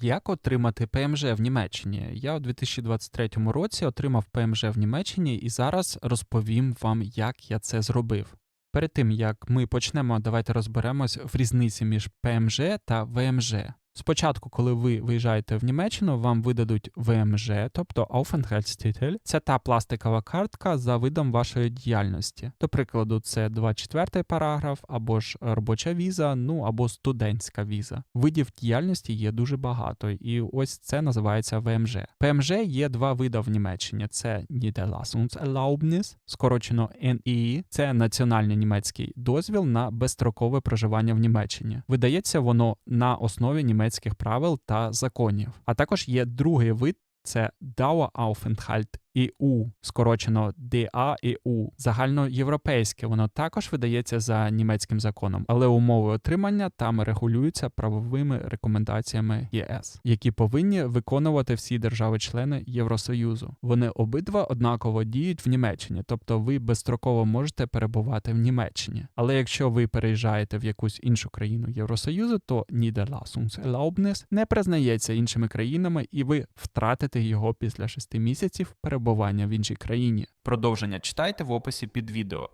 Як отримати ПМЖ в Німеччині? Я у 2023 році отримав ПМЖ в Німеччині і зараз розповім вам, як я це зробив. Перед тим як ми почнемо, давайте розберемось в різниці між ПМЖ та ВМЖ. Спочатку, коли ви виїжджаєте в Німеччину, вам видадуть ВМЖ, тобто Aufenthaltstitel. Це та пластикова картка за видом вашої діяльності. До прикладу, це 24 параграф, або ж робоча віза, ну або студентська віза. Видів діяльності є дуже багато, і ось це називається ВМЖ. ПМЖ є два види в Німеччині: це Niederlassungserlaubnis, скорочено NIE, це національний німецький дозвіл на безстрокове проживання в Німеччині. Видається воно на основі німецьких правил та законів. А також є другий вид. Це Daueraufenthalt EU, скорочено DAEU. Загальноєвропейське воно також видається за німецьким законом, але умови отримання там регулюються правовими рекомендаціями ЄС, які повинні виконувати всі держави-члени Євросоюзу. Вони обидва однаково діють в Німеччині, тобто ви безстроково можете перебувати в Німеччині. Але якщо ви переїжджаєте в якусь іншу країну Євросоюзу, то Niederlassungserlaubnis не признається іншими країнами, і ви втратите його після 6 місяців перебування в іншій країні. Продовження читайте в описі під відео.